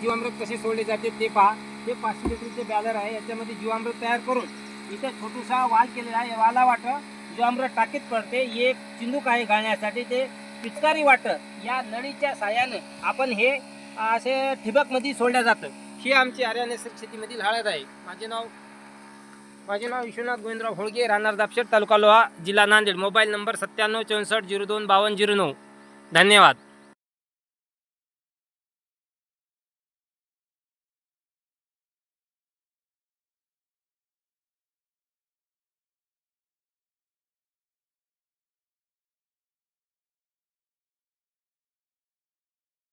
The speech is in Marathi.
जीवामृत कसे सोडले जाते ते पहा. हे पाचशे लिटरचे बॅलर आहे. याच्यामध्ये जीवामृत तयार करून इथे छोटूसा वाल केलेला आहे. वाला वाटं जीवामृत टाकीत पडते. एक चिंदूक आहे घालण्यासाठी. ते पिचकारी वाटं या नळीच्या साह्याने आपण हे असे ठिबकमध्ये सोडल्या जातं. ही आमची आर्या नैसर्गिक शेतीमधील हळद आहे. माझे नाव माझे नाव विश्वनाथ गोविंदराव होळगे. राहणार दापशेट तालुका लोहा जिल्हा नांदेड. मोबाईल नंबर सत्त्याण्णव चौसष्ट झिरो दोन बावन्न झिरो नऊ. धन्यवाद.